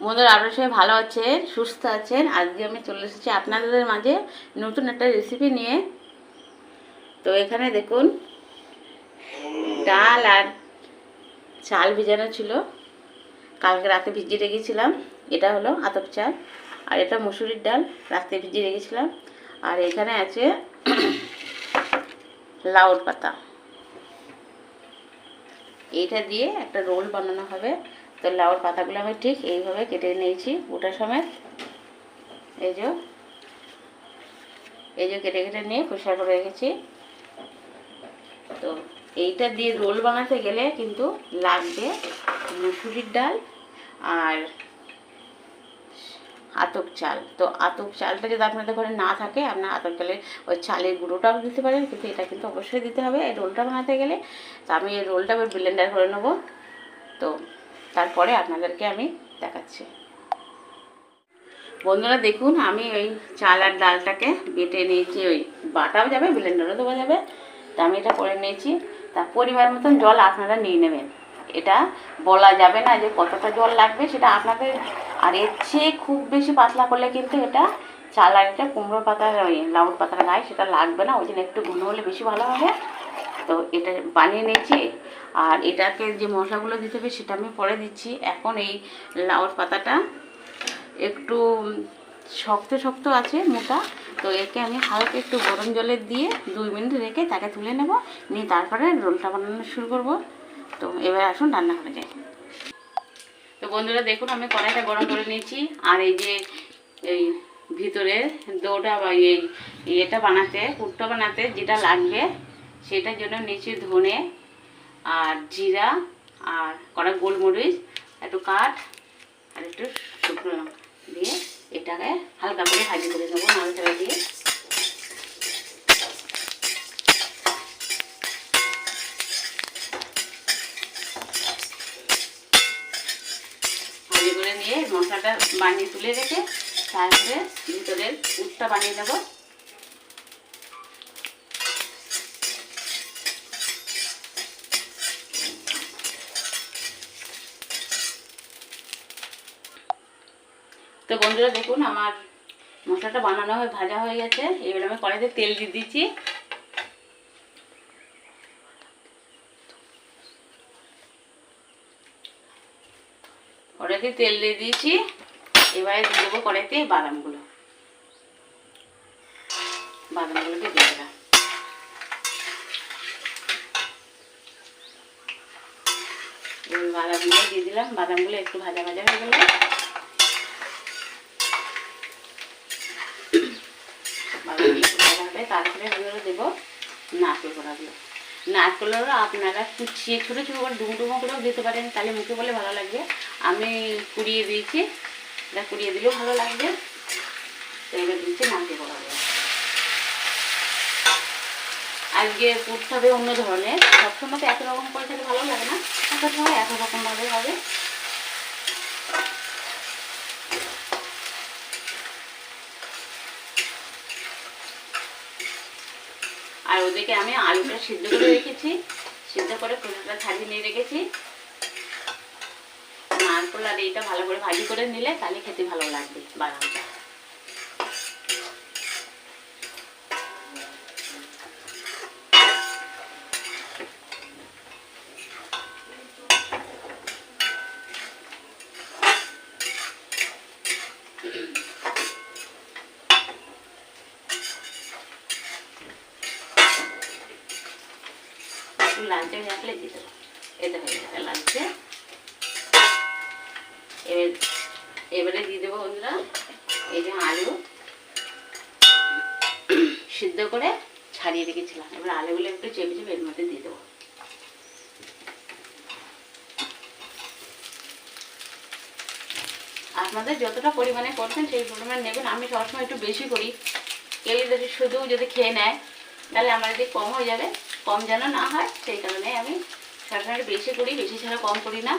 বন্ধুরা, আপনার সবাই ভালো আছেন, সুস্থ আছেন? আজকে আমি চলে এসেছি আপনাদের মাঝে নতুন একটা রেসিপি নিয়ে। তো এখানে দেখুন, ডাল আর চাল ভিজানো ছিল। কালকে রাতে ভিজিয়ে রেখেছিলাম। এটা হলো আতপ চাল, আর এটা মুসুরির ডাল, রাতে ভিজিয়ে রেখেছিলাম। আর এখানে আছে লাউর পাতা। এইটা দিয়ে একটা রোল বানানো হবে। তো লাউর পাতাগুলো আমি ঠিক এইভাবে কেটে নিয়েছি গোটা সমেত। এই যে এই যে কেটে কেটে নিয়ে পরিষ্কার করে রেখেছি। তো এইটা দিয়ে রোল বানাতে গেলে কিন্তু লাগবে মুসুরির ডাল আর আতপ চাল। তো আতপ চালটা যদি আপনাদের ঘরে না থাকে, আপনার আতপ চালের ওই চালের গুঁড়োটাও দিতে পারেন, কিন্তু এটা কিন্তু অবশ্যই দিতে হবে। এই রোলটা বানাতে গেলে তো আমি এই রোলটা ব্লেন্ডার করে নেব। তো তারপরে আপনাদেরকে আমি দেখাচ্ছি। বন্ধুরা, দেখুন, আমি ওই চাল আর ডালটাকে বেটে নিয়েছি, ওই বাটাও যাবে, ব্লেন্ডারও দেওয়া যাবে। তা আমি এটা করে নিয়েছি। তা পরিমাণ মতন জল আপনারা নিয়ে নেবেন। এটা বলা যাবে না যে কতটা জল লাগবে, সেটা আপনাদের আর এর চেয়ে খুব বেশি পাতলা করলে কিন্তু এটা চাল আর এটা কুমড়ো পাতার ওই লাউড পাতার গায়ে সেটা লাগবে না। ওই জন্য একটু ঘন হলে বেশি ভালো হবে। তো এটা বানিয়ে নিয়েছি। আর এটাকে যে মশলাগুলো দিতে হবে সেটা আমি পরে দিচ্ছি। এখন এই লাউর পাতাটা একটু শক্ত শক্ত আছে মোটা, তো একে আমি হালকা একটু গরম জলে দিয়ে দুই মিনিট রেখে তাকে তুলে নেব। নিয়ে তারপরে রোলটা বানানো শুরু করব। তো এবার আসুন রান্না করে যাই। তো বন্ধুরা, দেখুন, আমি কড়াইটা গরম করে নিয়েছি। আর এই যে এই ভিতরে দোটা বা এই ইয়েটা বানাতে কুট্টো বানাতে যেটা লাগবে সেটার জন্য নিচে ধনে আর জিরা আর কড়া গোলমরিচ, একটু কাঠ আর একটু শুকনো দিয়ে এটাকে হালকা করে ভাজি করে নেব নাড়াচাড়া দিয়ে। করে নিয়ে মশলাটা বানিয়ে তুলে রেখে তারপরে ভিতরের উটটা বানিয়ে নেব। তো বন্ধুরা দেখুন, আমার মশলাটা বানানো হয়ে, ভাজা হয়ে গেছে। এবার আমি কড়াইতে তেল দিয়ে দিচ্ছি। কড়াইতে তেল দিয়ে দিয়েছি এবারে দিয়ে দেবো কড়াইতে বাদামগুলো। বাদামগুলোকে দিয়ে দিলাম বাদামগুলো দিয়ে দিলাম। বাদামগুলো একটু ভাজা ভাজা হয়ে গেলে হবে তারপরে ওগুলো দেবো নারকেল কোড়াগুলো নারকেলগুলো আপনারা কুচিয়ে ছোটো ছোটো করে ডুমো ডুমো করেও দিতে পারেন, তাহলে মুখে বলে ভালো লাগবে। আমি কুড়িয়ে দিয়েছি, এটা কুড়িয়ে দিলেও ভালো লাগবে। তো এবার দিচ্ছি নারকেল কোড়াগুলো আজকে পুরতে হবে অন্য ধরনের, সবসময় তো একই রকম করে খেতে ভালো লাগে না একটা সময় একই রকমভাবে হবে। ওদিকে আমি আলুটা সিদ্ধ করে রেখেছি। সিদ্ধ করে ফুলটা ছাড়িয়ে নিয়ে রেখেছি। নারকোল আর এইটা ভালো করে ভাজি করে নিলে তাহলে খেতে ভালো লাগবে বাদামটা। এবারে দিয়ে দেবো বন্ধুরা, এই যে আলু সিদ্ধ করে ছাড়িয়ে রেখেছিলাম। এবার আলুগুলো একটু চেপে চেপে এর মধ্যে দিয়ে দেবো। আপনাদের যতটা পরিমাণে করছেন সেই পরিমাণে নেবেন। আমি সবসময় একটু বেশি করি। কেউ যদি শুধু যদি খেয়ে নেয়, তাহলে আমার যদি কম হয়ে যাবে। কম যেন না হয়, সেই কারণে আমি সরকারের বেশি করি, বেশি ছাড়া কম করি না।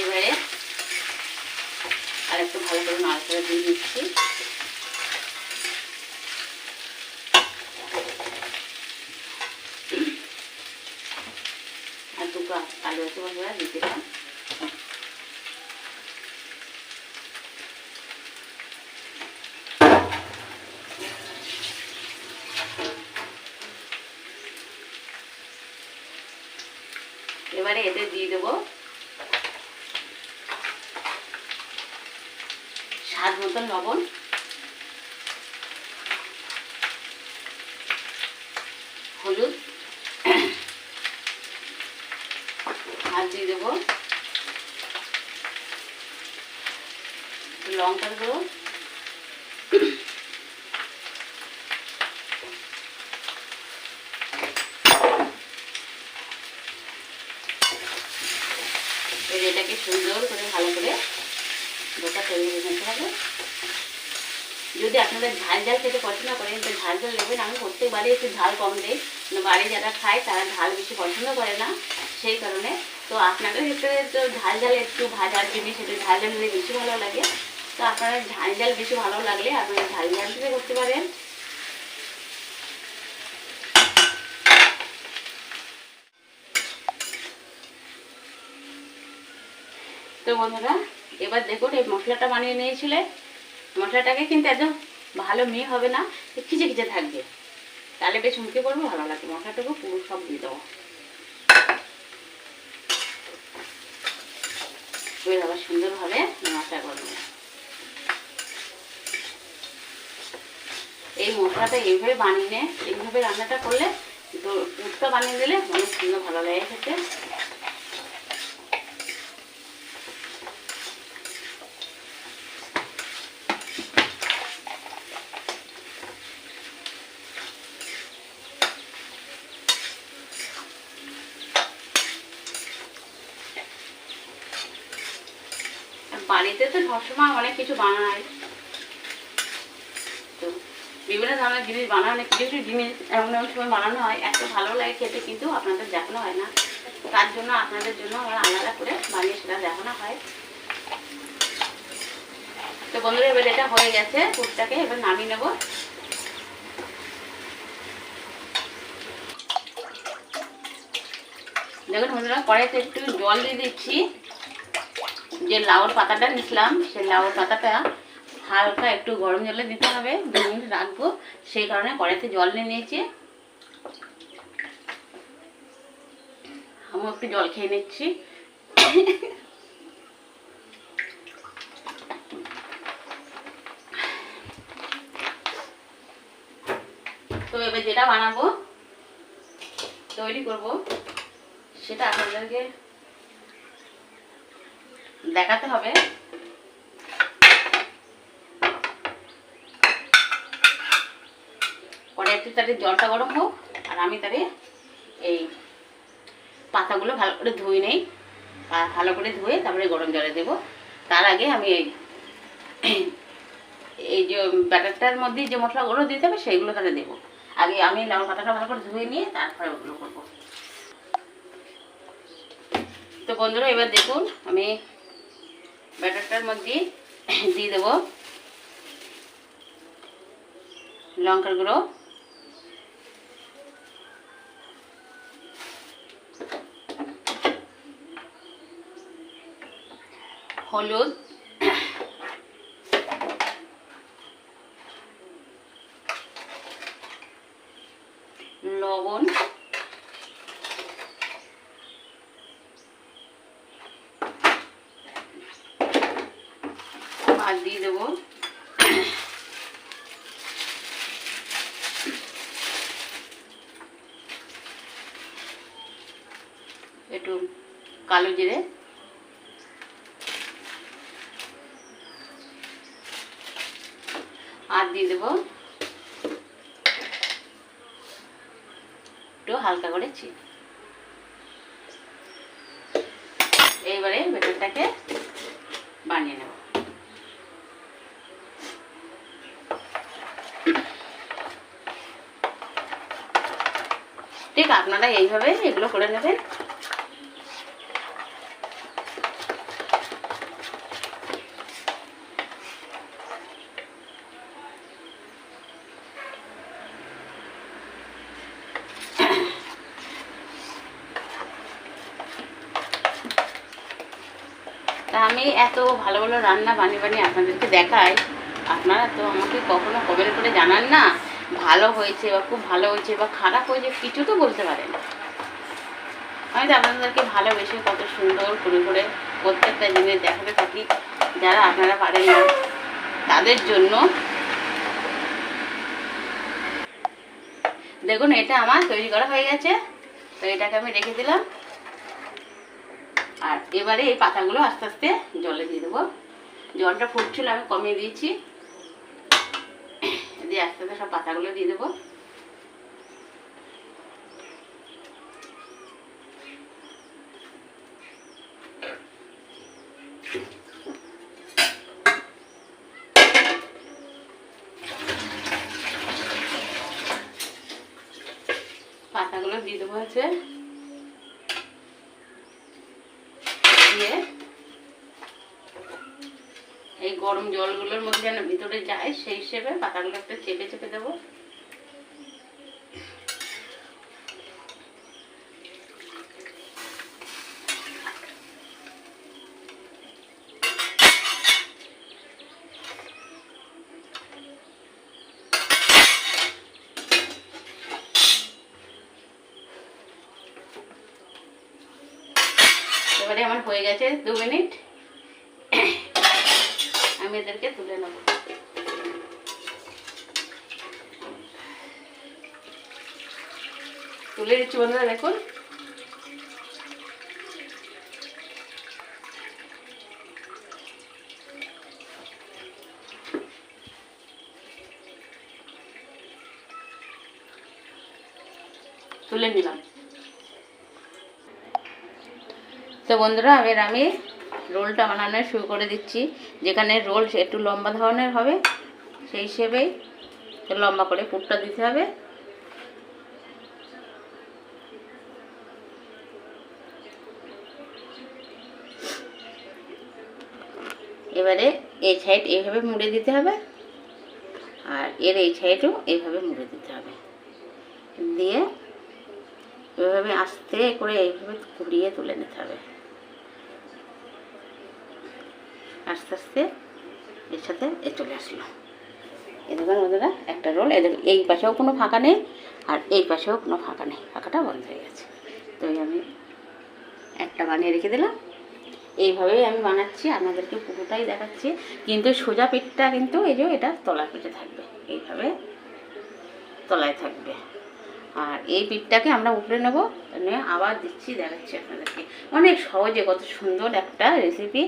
এবারে আর একটু ভালো করে নাড়াচাড়া দিয়ে দিচ্ছি আর দুটো আলু আছে বন্ধুরা, দিতে পারি দিয়ে দেবো। স্বাদ মতন লবণ। হলুদ। আর দিয়ে দেবো। লঙ্কার গুঁড়ো এবার এটাকে সুন্দর করে ভালো করে ডোকা তৈরি করে নিতে হবে। যদি আপনাদের ঝাল ঝাল খেতে পছন্দ করেন, তো ঝাল ঝাল নেবেন। আমি প্রত্যেকবারই একটু ঝাল কম দিই। বাড়ি যারা খায়, তারা ঝাল বেশি পছন্দ করে না, সেই কারণে। তো আপনাদের ক্ষেত্রে তো ঝাল ঝাল একটু ভাজার জিনিস, একটু ঝাল ঝাল বেশি ভালো লাগে। তো আপনারা ঝাল ঝাল বেশি ভালো লাগলে আপনারা ঝাল ঝাল করতে পারেন। তো বন্ধুরা, এবার দেখুন এই মশলাটা বানিয়ে নিয়েছিলে। মশলাটাকে কিন্তু একদম ভালো মেয়ে হবে না খিচে খিচে থাকবে। তাহলে বেশ মুখে পড়বে, ভালো লাগে মশলাটাকে পুরো সব দিয়ে দেবো। এবার আবার সুন্দরভাবে মশলা করব এই মশলাটা এইভাবে বানিয়ে এইভাবে রান্নাটা করলে তো পুটটা বানিয়ে দিলে অনেক সুন্দর ভালো লাগে খেতে বাড়িতে তো সবসময় অনেক কিছু বানায়। তো বিভিন্ন ধরনের জিনিস বানানো অনেক কিছু কিছু জিনিস এমন এমন সময় বানানো হয়, এত ভালো লাগে খেতে কিন্তু আপনাদের দেখানো হয় না। তার জন্য আপনাদের জন্য আমরা আলাদা করে বানিয়ে সেটা দেখানো হয়। তো বন্ধুরা, এবার এটা হয়ে গেছে পুরটাকে, এবার নামিয়ে নেব। দেখুন বন্ধুরা, কড়াইতে একটু জল দিয়ে দিচ্ছি। যে লাউর পাতাটা নিছিলাম, সেই লাউর পাতাটা হালকা একটু গরম জলে দিতে হবে, দু মিনিট রাখব। সেই কারণে কড়াইতে জল নিয়ে নিয়েছি। আমি একটু জল খেয়ে নিচ্ছি। তো এবার যেটা বানাবো, তৈরি করব, সেটা আপনাদেরকে দেখাতে হবে। পরে একটু তাদের জলটা গরম হোক, আর আমি তাদের এই পাতাগুলো ভালো করে ধুয়ে নেই। ভালো করে ধুয়ে তারপরে গরম জলে দেবো। তার আগে আমি এই এই যে ব্যাটারটার মধ্যে যে মশলাগুলো দিতে হবে সেইগুলো তাহলে দেবো। আগে আমি লাউ পাতাটা ভালো করে ধুয়ে নিয়ে তারপরে ওগুলো করব। তো বন্ধুরা, এবার দেখুন আমি ব্যাটারটার মধ্যে দিয়ে দেবো লঙ্কার গুঁড়ো। হলুদ লবণ আর দিয়ে দেবো একটু কালো জিরে। আর দিয়ে দেবো একটু হালকা করে চিনি। এইবারে বেটারটাকে বানিয়ে নেব। ঠিক আপনারা এইভাবে এগুলো করে নেবেন আমি এত ভালো ভালো রান্না বানিয়ে বানিয়ে আপনাদেরকে দেখাই। আপনারা তো আমাকে কখনো কমেন্ট করে জানান না, ভালো হয়েছে বা খুব ভালো হয়েছে বা খারাপ হয়েছে, কিছু তো বলতে পারেন। আমি তো আপনাদেরকে ভালোবেসে কত সুন্দর করে করে প্রত্যেকটা জিনিস দেখাতে থাকি, যারা আপনারা পারেন না, তাদের জন্য। দেখুন, এটা আমার, তৈরি করা হয়ে গেছে। তো এটাকে আমি রেখে দিলাম। আর এবারে এই পাতাগুলো আস্তে আস্তে জলে দিয়ে দেবো। জলটা ফুটছিল, আমি কমিয়ে দিয়েছি। দিয়ে আস্তে আস্তে সব পাতাগুলো দিয়ে দেবো পাতাগুলো দিয়ে দেবো হচ্ছে দিয়ে এই গরম জলগুলোর মধ্যে যেন ভিতরে যায়, সেই হিসেবে পাতাগুলো একটা চেপে চেপে দেবো। এবারে আমার হয়ে গেছে দু মিনিট। আমি এদেরকে তুলে নেব। তুলে দিচ্ছি বন্ধুরা দেখুন। তুলে নিলাম। তো বন্ধুরা এবার আমি রোলটা বানানো শুরু করে দিচ্ছি। যেখানে রোল একটু লম্বা ধরনের হবে, সেই হিসেবেই লম্বা করে পুরটা দিতে হবে। এবারে এই সাইড এইভাবে মুড়ে দিতে হবে, আর এর এই সাইডও এইভাবে মুড়ে দিতে হবে। দিয়ে এভাবে আস্তে করে এইভাবে ঘুরিয়ে তুলে নিতে হবে। আস্তে এর সাথে এ চলে আসলো। এ দেখুন বন্ধুরা, একটা রোল এদের এই পাশেও কোনো ফাঁকা নেই আর এই পাশেও কোনো ফাঁকা নেই, ফাঁকাটা বন্ধ হয়ে গেছে। তো আমি একটা বানিয়ে রেখে দিলাম। এইভাবেই আমি বানাচ্ছি, আপনাদেরকে পুরোটাই দেখাচ্ছি। কিন্তু সোজা পিঠটা কিন্তু এই যে এটা তলার পিঠে থাকবে, এইভাবে তলায় থাকবে। আর এই পিঠটাকে আমরা উপরে নেব, নিয়ে আবার দিচ্ছি, দেখাচ্ছি আপনাদেরকে। অনেক সহজে, কত সুন্দর একটা রেসিপি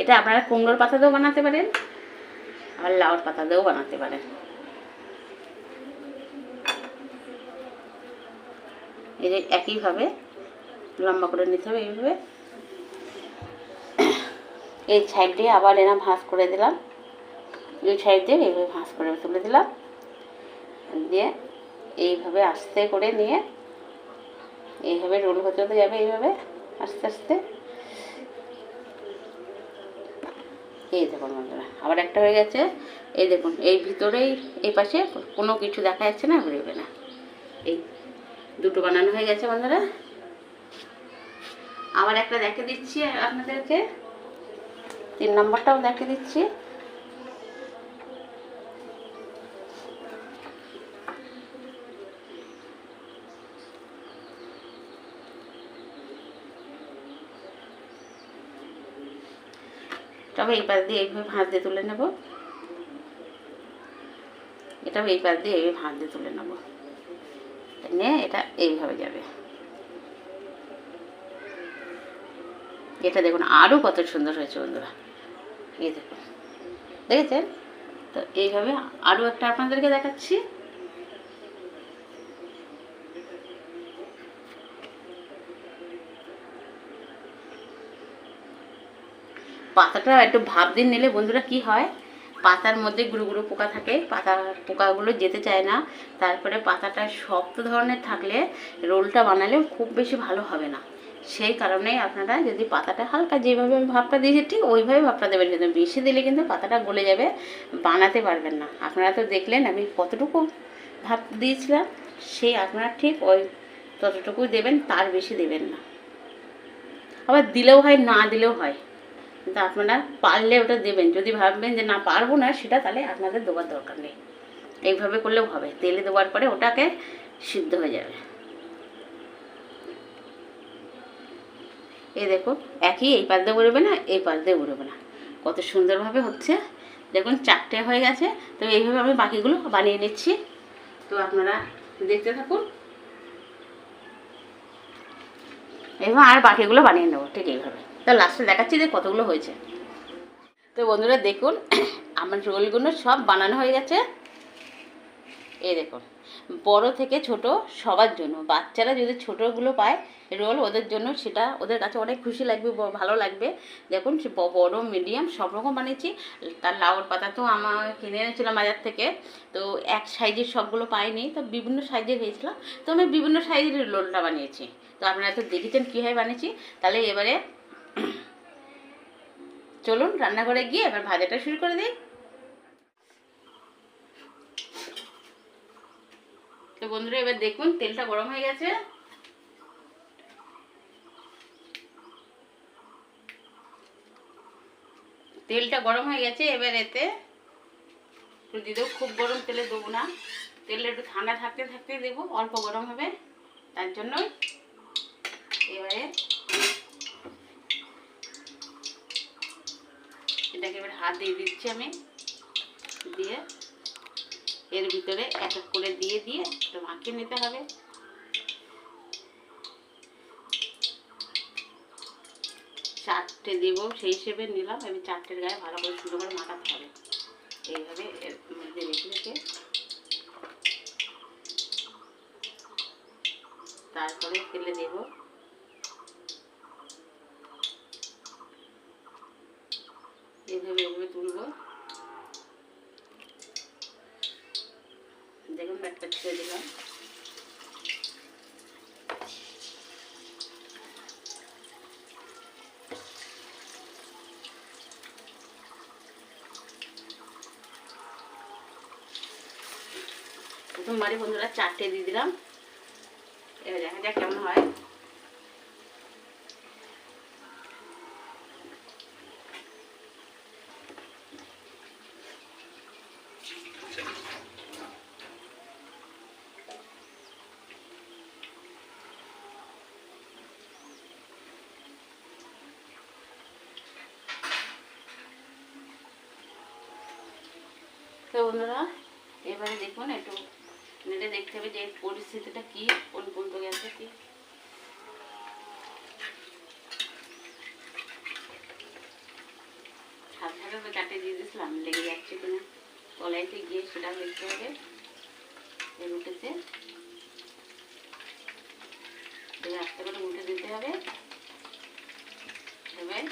এটা আপনারা কুমড়োর পাতা দিয়েও বানাতে পারেন, আবার লাউর পাতা দিয়েও বানাতে পারেন। এই যে একইভাবে লম্বা করে নিতে হবে এইভাবে। এই সাইড দিয়ে আবার এরা ভাঁজ করে দিলাম। এই সাইড দিয়ে এইভাবে ভাঁজ করে তুলে দিলাম। দিয়ে এইভাবে আস্তে করে নিয়ে এইভাবে রোল হতে হতে যাবে এইভাবে, আস্তে আস্তে। এই দেখুন বন্ধুরা। আবার একটা হয়ে গেছে, এই দেখুন, এই ভিতরেই, এই পাশে কোনো কিছু দেখা যাচ্ছে না ঘুরবে না এই দুটো বানানো হয়ে গেছে বন্ধুরা। আবার একটা দেখে দিচ্ছি আপনাদেরকে। তিন নম্বরটাও দেখে দিচ্ছি। এই পাশ দিয়ে এইভাবে ভাঁজ দিয়ে তুলে নেব। এটাও এই পাশ দিয়ে এইভাবে ভাঁজ দিয়ে তুলে নেব। নিয়ে এটা এইভাবে যাবে। এটা দেখুন আরও কত সুন্দর হয়েছে বন্ধুরা। এই দেখুন। দেখেছেন? তো এইভাবে আরও একটা আপনাদেরকে দেখাচ্ছি। পাতাটা একটু ভাপ দিয়ে নিলে বন্ধুরা কি হয়? পাতার মধ্যে গুঁড়ো গুঁড়ো পোকা থাকে, পাতার পোকাগুলো যেতে চায় না। তারপরে পাতাটা শক্ত ধরনের থাকলে রোলটা বানালেও খুব বেশি ভালো হবে না। সেই কারণেই আপনারা যদি পাতাটা হালকা যেভাবে আমি ভাবটা দিয়েছি, ঠিক ওইভাবে ভাবটা দেবেন কিন্তু বেশি দিলে কিন্তু পাতাটা গলে যাবে, বানাতে পারবেন না। আপনারা তো দেখলেন আমি কতটুকু ভাব দিয়েছিলাম, সেই আপনারা ঠিক ওই ততটুকুই দেবেন, তার বেশি দেবেন না। আবার দিলেও হয়, না দিলেও হয়। কিন্তু আপনারা পারলে ওটা দেবেন। যদি ভাববেন যে না, পারব না, সেটা তাহলে আপনাদের দেওয়ার দরকার নেই। এইভাবে করলেও হবে। তেলে দেওয়ার পরে ওটাকে সিদ্ধ হয়ে যাবে। এই দেখো, একই এই পাশ দিয়ে উড়বে না, এই পাশ দিয়ে উড়বে না। কত সুন্দরভাবে হচ্ছে। দেখুন, চারটে হয়ে গেছে। তো এইভাবে আমি বাকিগুলো বানিয়ে নিচ্ছি। তো আপনারা দেখতে থাকুন। এবার আর বাকিগুলো বানিয়ে নেব, ঠিক এইভাবে। তো লাস্টে দেখাচ্ছি যে কতগুলো হয়েছে। তো বন্ধুরা দেখুন, আমার রোলগুলো সব বানানো হয়ে গেছে। এই দেখুন, বড় থেকে ছোট সবার জন্য। বাচ্চারা যদি ছোটোগুলো পায়, রোল ওদের জন্য সেটা ওদের কাছে অনেক খুশি লাগবে ভালো লাগবে। দেখুন বড় মিডিয়াম সব রকম বানিয়েছি। তার লাউর পাতা তো আমার কিনে এনেছিলাম বাজার থেকে। তো এক সাইজের সবগুলো পাইনি, তো বিভিন্ন সাইজের হয়েছিলাম তো আমি বিভিন্ন সাইজের রোলটা বানিয়েছি। তো আপনারা তো দেখেছেন কীভাবে বানিয়েছি। তাহলে এবারে চলুন রান্নাঘরে গিয়ে এবার ভাজাটা শুরু করে দিই। তো বন্ধুরা, এবার দেখুন তেলটা গরম হয়ে গেছে। তেলটা গরম হয়ে গেছে, এবার এতে দিয়ে খুব গরম তেলে দেবো না। তেলটা একটু ঠান্ডা থাকতে থাকতে দেবো, অল্প গরম হবে। তার জন্যই এবারে এটাকে এবার হাত দিয়ে দিচ্ছি আমি। দিয়ে এর ভিতরে এক এক করে দিয়ে দিয়ে একটু মাখিয়ে নিতে হবে। চারটে দেব, সেই হিসেবে নিলাম। আমি চারটের গায়ে ভালো করে সুন্দর করে মাখাতে হবে। এইভাবে এর মধ্যে রেখে রেখে। তারপরে তেলে দেব এইভাবে এইভাবে তুলবো। দেখুন একটা ছেড়ে দিলাম। প্রথমবারই বন্ধুরা চারটে দিয়ে দিলাম। এবার দেখা যাক কেমন হয়। তো বন্ধুরা, এবারে দেখুন একটু নেটে দেখতে হবে যে পরিস্থিতিটা কি, কোন পর্যন্ত গেছে কি? তো চারটে দিয়ে দিয়েছিলাম, লেগে যাচ্ছে কিনা, কলাইতে গিয়ে সেটা দেখতে হবে এবার আস্তে করে উল্টে দিতে হবে। এবার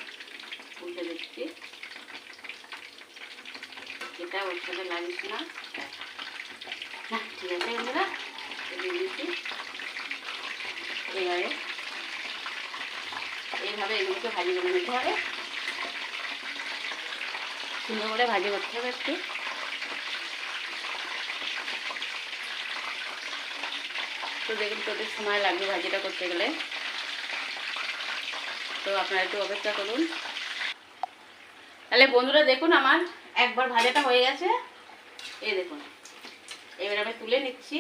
উল্টে দিচ্ছি এটা ওর সাথে লাগিস না। না ঠিক আছে, বন্ধুরা দিয়ে দিচ্ছি এইভাবে এগুলোকে ভাজি করে নিতে হবে। সুন্দর করে ভাজি করতে হবে একটু। তো দেখুন তোদের সময় লাগবে ভাজিটা করতে গেলে। তো আপনারা একটু অপেক্ষা করুন। তাহলে বন্ধুরা দেখুন আমার একবার ভাজাটা হয়ে গেছে। এই দেখুন, এবার আমি তুলে নিচ্ছি।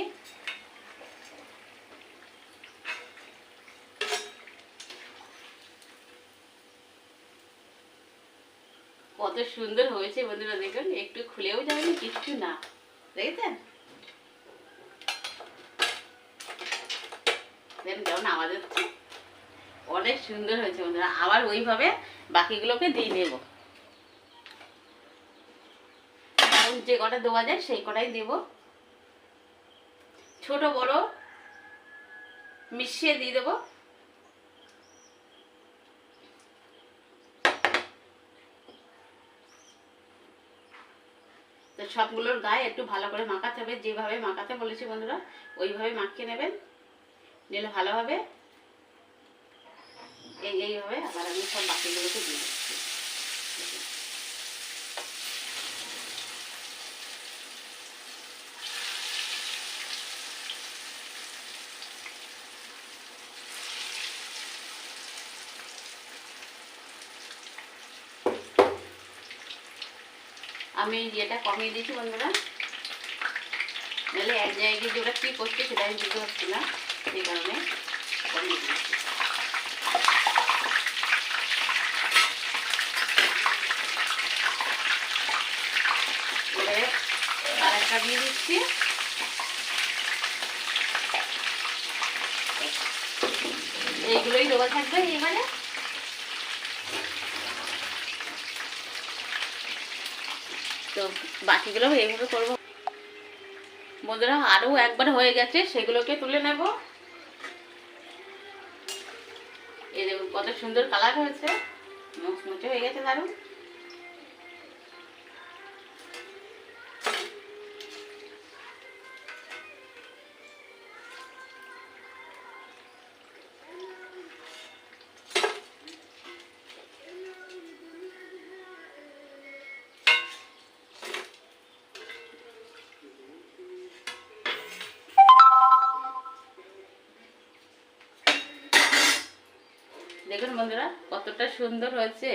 কত সুন্দর হয়েছে বন্ধুরা, দেখুন, একটু খুলেও যাবে না কিচ্ছু না। দেখেছেন? কেমন আওয়াজ হচ্ছে। অনেক সুন্দর হয়েছে বন্ধুরা, আবার ওইভাবে বাকিগুলোকে দিয়ে নেব এখন যে কটা দেওয়া যায় সেই কটাই দেব। ছোট, বড় মিশিয়ে দিয়ে দেবো। তো সবগুলোর গায়ে একটু ভালো করে মাখাতে হবে, যেভাবে মাখাতে বলেছি বন্ধুরা, ওইভাবে মাখিয়ে নেবেন। নিলে ভালো হবে। এই, এইভাবে আবার আমি সব বাকিগুলোকে দিয়ে আমি যেটা কমিয়ে দিয়েছি বন্ধুরা। নাহলে এক জায়গায় গিয়ে যে ওটা কী করছে সেটা আমি বুঝতে পারছি না সেই কারণে কমিয়ে দিয়ে দিচ্ছি। এইগুলোই দেওয়া থাকবে এবারে তো বাকিগুলো এইভাবে করব। বন্ধুরা আরও একবার হয়ে গেছে, সেগুলোকে তুলে নেব। এই দেখুন কত সুন্দর কালার হয়েছে। মুচমুচে হয়ে গেছে দারুণ। দেখুন বন্ধুরা, কতটা সুন্দর হয়েছে।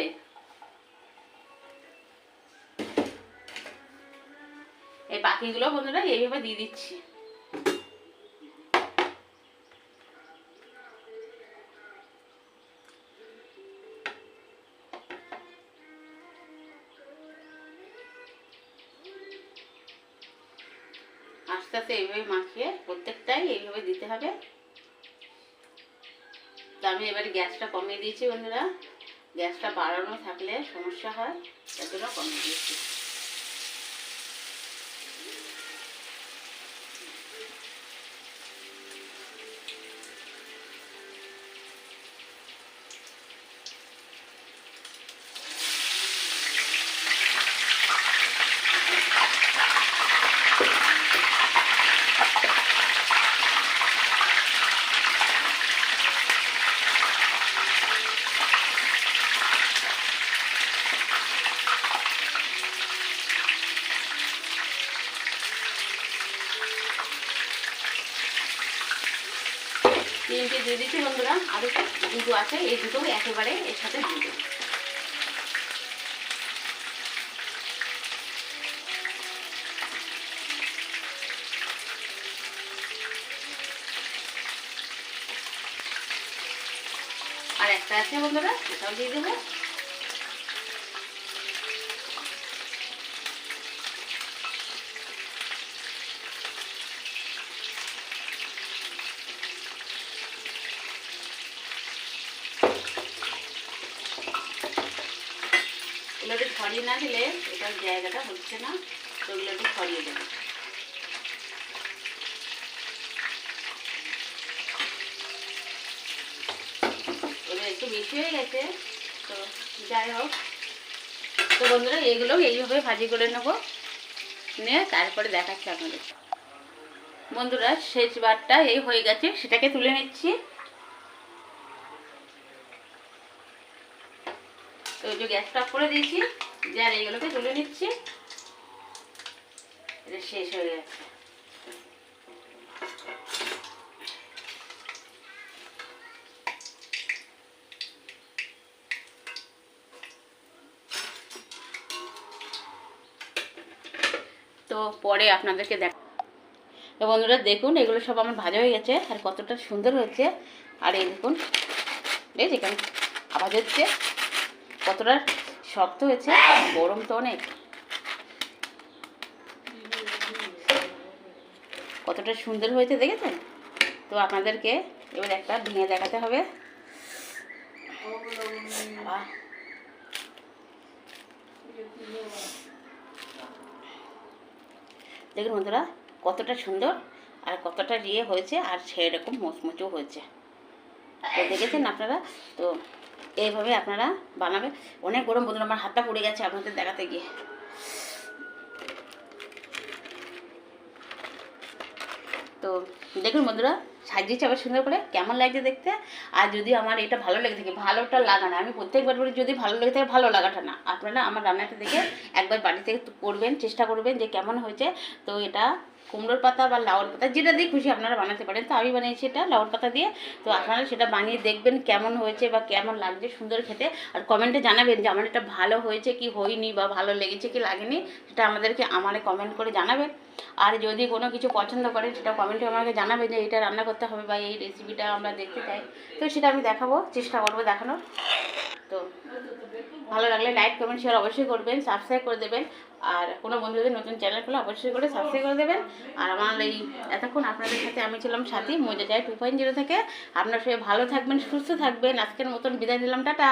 এই পাখিগুলো বন্ধুরা, এইভাবে দিয়ে দিচ্ছি। আস্তে আস্তে এইভাবে মাখিয়ে প্রত্যেকটাই এইভাবে দিতে হবে। আমি এবারে গ্যাসটা কমিয়ে দিয়েছি বন্ধুরা। গ্যাসটা বাড়ানো থাকলে সমস্যা হয় এতটা কমিয়ে দিয়েছি। তিনটে দিয়ে দিচ্ছি বন্ধুরা। আরও দুটো আছে, এই দুটো একেবারে এর সাথে দিয়ে দেবো। আর একটা আছে বন্ধুরা, সেটাও দিয়ে দেবো এগুলোকে ছড়িয়ে না দিলে জায়গাটা হচ্ছে না, তো এগুলোকে ছড়িয়ে দেবো। এবার একটু বেশি হয়ে গেছে, তো যাই হোক। তো বন্ধুরা, এগুলো এইভাবে ভাজি করে নেব, নিয়ে তারপরে দেখাচ্ছি আপনাদের। বন্ধুরা, শেষ বারটা এই হয়ে গেছে, সেটাকে তুলে নিচ্ছি। তো ওই যে গ্যাসটা করে দিয়েছি। যে আর এইগুলোকে তুলে নিচ্ছি। এটা শেষ হয়ে গেছে। তো পরে আপনাদেরকে দেখ তো বন্ধুরা, দেখুন, এগুলো সব আমার ভাজা হয়ে গেছে, আর কতটা সুন্দর হয়েছে। আর এই দেখুন বেশ এখানে আওয়াজ হচ্ছে, কতটা শক্ত হয়েছে, গরম তো অনেক। কতটা সুন্দর হয়েছে দেখেছেন? তো আপনাদেরকে এবার একটা ভেঙে দেখাতে হবে। দেখুন বন্ধুরা, কতটা সুন্দর আর কতটা ইয়ে হয়েছে আর সেরকম মোচমোচও হয়েছে। তো দেখেছেন আপনারা? তো এইভাবে আপনারা বানাবেন। অনেক গরম বন্ধুরা, আমার হাতটা পড়ে গেছে আপনাদের দেখাতে গিয়ে। তো দেখুন বন্ধুরা, সাজিয়েছি আবার সুন্দর করে, কেমন লাগছে দেখতে? আর যদি আমার এটা ভালো লেগে থাকে, ভালোটা লাগানো। আমি প্রত্যেকবার বলি, যদি ভালো লেগে থাকে, ভালো লাগাটা না। আপনারা আমার রান্নাটা দেখে একবার বাড়ি থেকে করবেন, চেষ্টা করবেন যে কেমন হয়েছে। তো এটা কুমড়োর পাতা বা লাউর পাতা যেটা দিয়ে খুশি আপনারা বানাতে পারেন। তো আমি বানিয়েছি এটা লাউর পাতা দিয়ে। তো আপনারা সেটা বানিয়ে দেখবেন কেমন হয়েছে বা কেমন লাগছে সুন্দর খেতে। আর কমেন্টে জানাবেন যে আমার এটা ভালো হয়েছে কি হয়নি বা ভালো লেগেছে কি লাগেনি? সেটা আমাদেরকে আমারে কমেন্ট করে জানাবেন। আর যদি কোনো কিছু পছন্দ করেন সেটা কমেন্টে আমাকে জানাবে যে এটা রান্না করতে হবে বা এই রেসিপিটা আমরা দেখতে চাই। তো সেটা আমি দেখাবো চেষ্টা করব দেখানোর। তো ভালো লাগলে লাইক কমেন্ট শেয়ার অবশ্যই করবেন সাবস্ক্রাইব করে দেবেন। আর কোনো বন্ধু যদি নতুন চ্যানেল খোলা অবশ্যই করে সাবস্ক্রাইব করে দেবেন। আর আমার এই এতক্ষণ আপনাদের সাথে আমি ছিলাম সাথী, মজা যায় টু পয়েন্ট জিরো থেকে। আপনার সবাই ভালো থাকবেন, সুস্থ থাকবেন। আজকের মতন বিদায় দিলাম টাটা।